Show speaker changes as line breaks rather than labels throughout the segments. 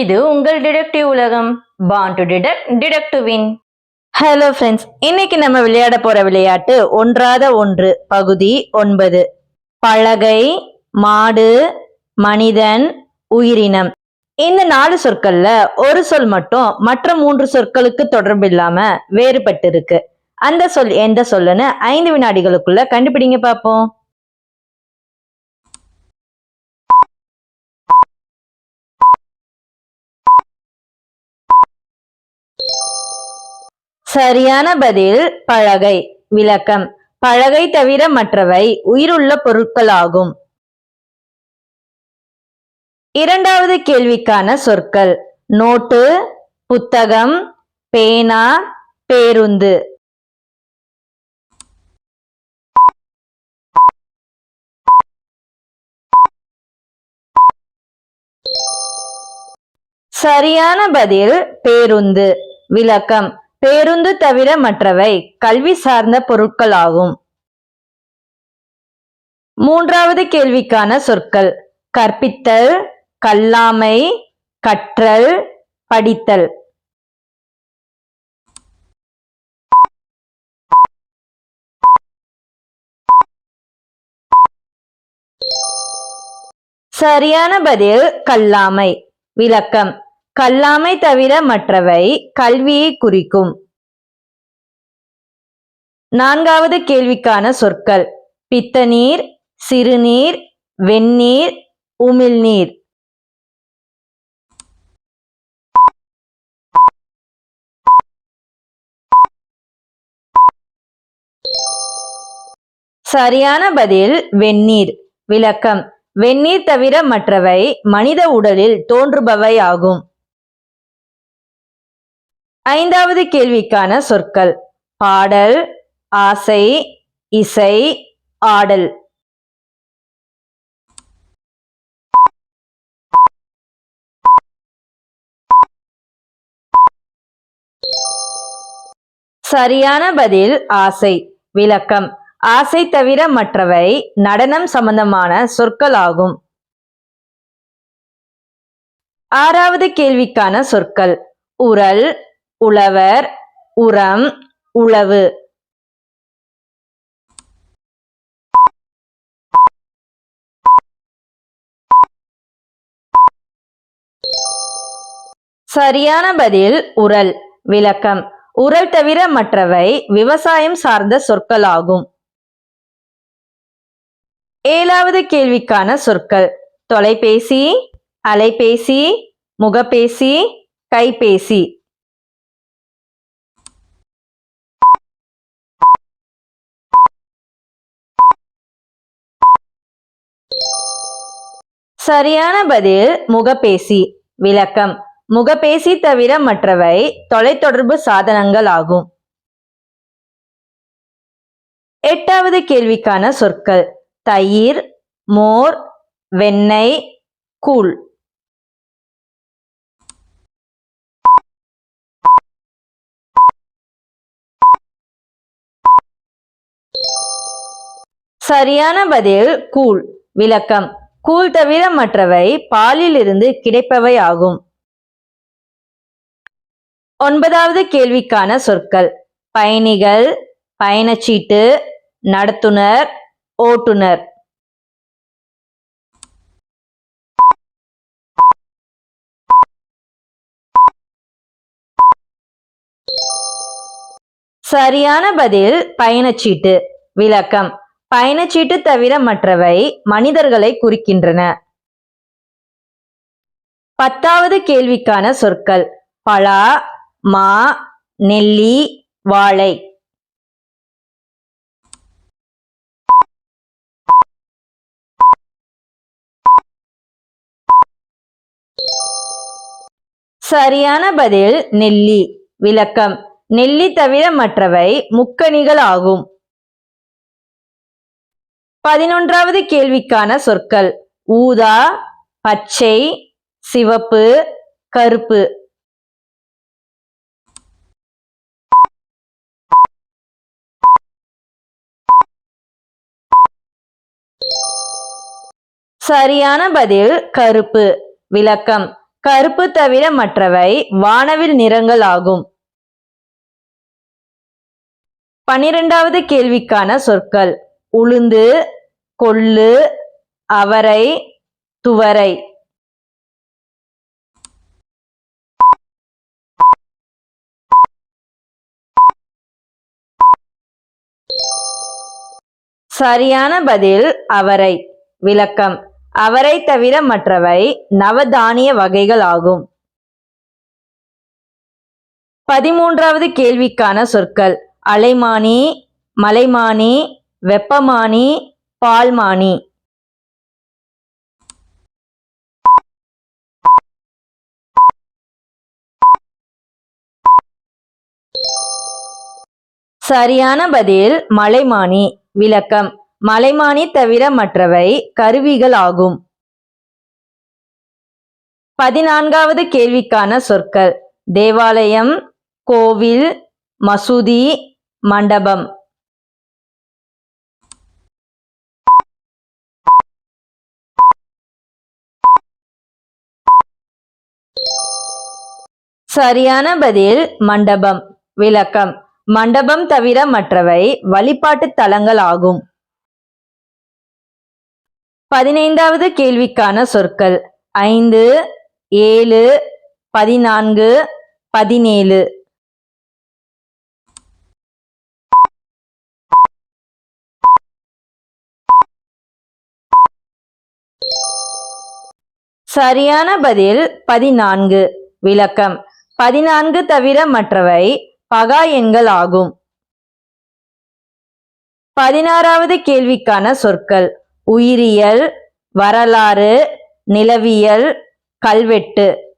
இது உங்கள் டிடெக்டிவ் உலகம். Born to detect detect win hello friends இன்னைக்கு நம்ம விளையாட போற விளையாட்டு ஒன்றாத ஒன்று பகுதி ஒன்பது. பலகை மாடு மனிதன் உயிரினம். இந்த நாலு சொற்கள்ல ஒரு சொல் மட்டும் மற்ற மூன்று சொற்களுக்கு தொடர்பு இல்லாம வேறுபட்டு இருக்கு அந்த சொல் எந்த சொல்லுன்னு ஐந்து வினாடிகளுக்குள்ள கண்டுபிடிங்க பார்ப்போம் சரியான பதில் பழகை விளக்கம். பழகை தவிர மற்றவை உயிருள்ள பொருட்களாகும். இரண்டாவது கேள்விக்கான சொற்கள். நோட்டு புத்தகம் பேனா பேருந்து. சரியான பதில் பேருந்து விளக்கம். பேருந்து தவிர மற்றவை கல்வி சார்ந்த பொருட்களாகும். மூன்றாவது கேள்விக்கான சொற்கள் கற்பித்தல் கல்லாமை கற்றல் படித்தல். சரியான பதில் கல்லாமை விளக்கம். கல்லாமை தவிர மற்றவை கல்வியை குறிக்கும். நான்காவது கேள்விக்கான சொற்கள். பித்தநீர் சிறுநீர் வெந்நீர் உமிழ்நீர். சரியான பதில் வெந்நீர். விளக்கம். வெந்நீர் தவிர மற்றவை மனித உடலில் தோன்றுபவை ஆகும். ஐந்தாவது கேள்விக்கான சொற்கள். பாடல் ஆசை இசை ஆடல். சரியான பதில் ஆசை. விளக்கம். ஆசை தவிர மற்றவை நடனம் சம்பந்தமான சொற்கள் ஆகும் ஆறாவது கேள்விக்கான சொற்கள். உரல் உழவர் உரம் உழவு. சரியான பதில் உரல் விளக்கம். உரல் தவிர மற்றவை விவசாயம் சார்ந்த சொற்களாகும். ஏழாவது கேள்விக்கான சொற்கள். தொலைபேசி அலைபேசி முகப்பேசி கைபேசி. சரியான பதில் முகபேசி விளக்கம். முகபேசி தவிர மற்றவை தொலைத்தொடர்பு சாதனங்கள் ஆகும். எட்டாவது கேள்விக்கான சொற்கள். தயிர் மோர் வெண்ணெய் கூழ். சரியான பதில் கூழ். விளக்கம். கூழ் தவிர மற்றவை பாலில் இருந்து கிடைப்பவை ஆகும். ஒன்பதாவது கேள்விக்கான சொற்கள். பயணிகள் பயணச்சீட்டு நடத்துனர் ஓட்டுநர் சரியான பதில் பயணச்சீட்டு விளக்கம். பயணச்சீட்டு தவிர மற்றவை மனிதர்களை குறிக்கின்றன. பத்தாவது கேள்விக்கான சொற்கள். பலா மா நெல்லி வாழை. சரியான பதில் நெல்லி. விளக்கம். நெல்லி தவிர மற்றவை முக்கணிகள் ஆகும். பதினொன்றாவது கேள்விக்கான சொற்கள். ஊதா பச்சை சிவப்பு கருப்பு. சரியான பதில் கருப்பு. விளக்கம். கருப்பு தவிர மற்றவை வானவில் நிறங்கள் ஆகும். பனிரெண்டாவது கேள்விக்கான சொற்கள். உளுந்து கொள்ளு அவரை துவரை. சரியான பதில் அவரை. விளக்கம். அவரை தவிர மற்றவை நவதானிய வகைகள் ஆகும். பதிமூன்றாவது கேள்விக்கான சொற்கள். அலைமானி மலைமானி வெப்பமானி பால்மானி. சரியான பதில் மலைமானி விளக்கம். மலைமானி தவிர மற்றவை கருவிகள் ஆகும். பதினான்காவது கேள்விக்கான சொற்கள். தேவாலயம் கோவில் மசூதி மண்டபம். சரியான பதில் மண்டபம். விளக்கம். மண்டபம் தவிர மற்றவை வழிபாட்டு தலங்கள் ஆகும். பதினைந்தாவது கேள்விக்கான சொற்கள். ஐந்து ஏழு பதினான்கு பதினேழு. சரியான பதில் பதினான்கு. விளக்கம். பதினான்கு தவிர மற்றவை பகா எண்கள் ஆகும். பதினாறாவது கேள்விக்கான சொற்கள் உயிரியல் வரலாறு நிலவியல் கல்வெட்டு.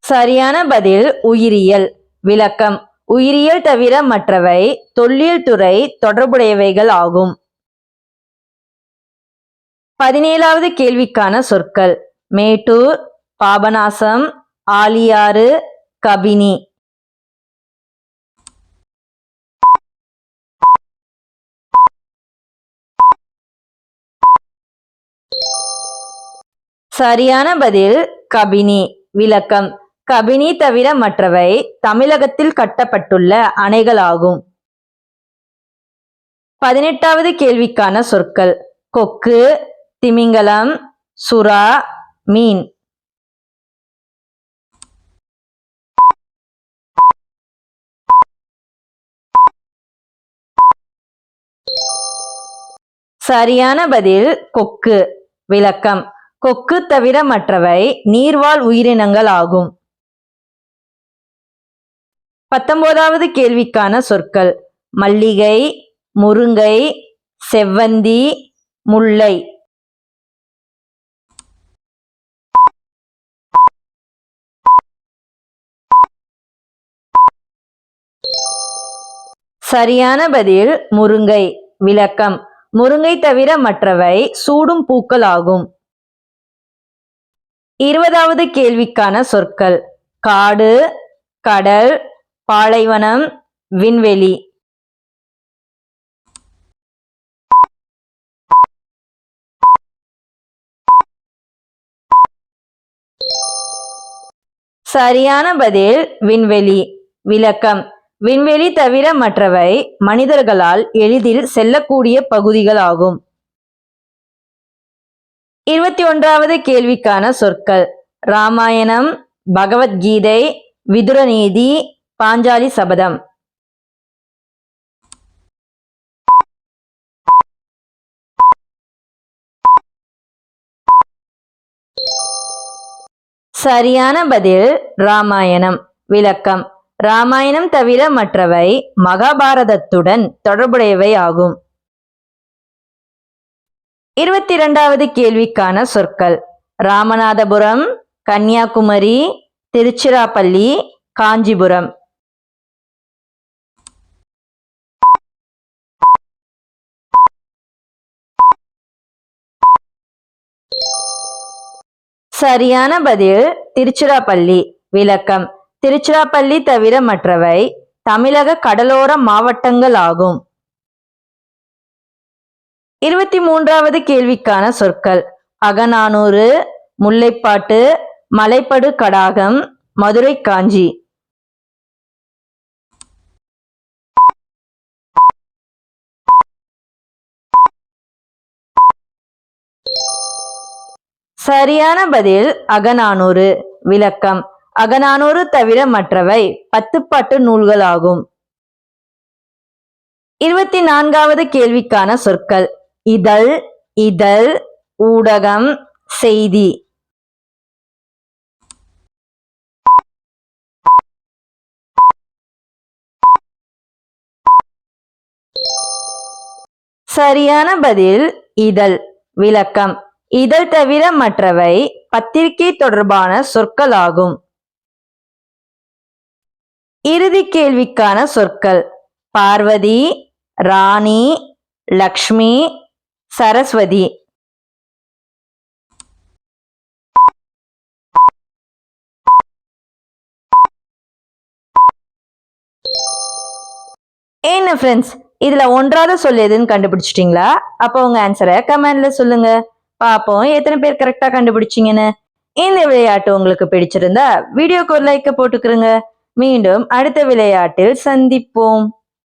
சரியான பதில் உயிரியல் விளக்கம். உயிரியல் தவிர மற்றவை தொல்லியல் துறை தொடர்புடையவைகள் ஆகும். பதினேழாவது கேள்விக்கான சொற்கள். மேட்டூர் பாபநாசம் ஆலியாறு கபினி. சரியான பதில் கபினி. விளக்கம். கபினி தவிர மற்றவை தமிழகத்தில் கட்டப்பட்டுள்ள அணைகளாகும். பதினெட்டாவது கேள்விக்கான சொற்கள். கொக்கு திமிங்கலம் சுறா மீன். சரியான பதில் கொக்கு. விளக்கம். கொக்கு தவிர மற்றவை நீர்வாழ் உயிரினங்கள் ஆகும் பத்தொன்பதாவது கேள்விக்கான சொற்கள். மல்லிகை முருங்கை செவ்வந்தி முல்லை. சரியான பதில் முருங்கை. விளக்கம். முருங்கை தவிர மற்றவை சூடும் பூக்கள் ஆகும் இருபதாவது கேள்விக்கான சொற்கள். காடு கடல் பாலைவனம் விண்வெளி. சரியான பதில் விண்வெளி. விளக்கம். விண்வெளி தவிர மற்றவை மனிதர்களால் எளிதில் செல்லக்கூடிய பகுதிகள் ஆகும் இருபத்தி ஒன்றாவது கேள்விக்கான சொற்கள். ராமாயணம் பகவத்கீதை விதுரநீதி பாஞ்சாலி சபதம். சரியான பதில் ராமாயணம். விளக்கம். ராமாயணம் தவிர மற்றவை மகாபாரதத்துடன் தொடர்புடையவை ஆகும். இருபத்தி இரண்டாவது கேள்விக்கான சொற்கள். ராமநாதபுரம் கன்னியாகுமரி திருச்சிராப்பள்ளி காஞ்சிபுரம். சரியான பதில் திருச்சிராப்பள்ளி. விளக்கம். திருச்சிராப்பள்ளி தவிர மற்றவை தமிழக கடலோர மாவட்டங்கள் ஆகும். இருபத்தி மூன்றாவது கேள்விக்கான சொற்கள். அகநானூறு முல்லைப்பாட்டு மலைப்படு கடாகம் மதுரை காஞ்சி சரியான பதில் அகநானூறு. விளக்கம். அகநானூறு தவிர மற்றவை பத்துப்பாட்டு நூல்களாகும். இருபத்தி நான்காவது கேள்விக்கான சொற்கள். இதழ் இதழ் ஊடகம் செய்தி. சரியான பதில் இதழ். விளக்கம். இதழ் தவிர மற்றவை பத்திரிகை தொடர்பான சொற்களாகும். இறுதி கேள்விக்கான சொற்கள். பார்வதி ராணி லக்ஷ்மி சரஸ்வதி. என்ன ஃப்ரெண்ட்ஸ் இதுல ஒன்றாவது சொல் எதுன்னு கண்டுபிடிச்சிட்டீங்களா? அப்போ உங்க ஆன்சரை கமெண்ட்ல சொல்லுங்க. பாப்போம் எத்தனை பேர் கரெக்டா கண்டுபிடிச்சீங்கன்னு. இந்த விளையாட்டு உங்களுக்கு பிடிச்சிருந்தா வீடியோக்கு ஒரு லைக்க போட்டுக்கிறங்க மீண்டும் அடுத்த விளையாட்டில் சந்திப்போம்.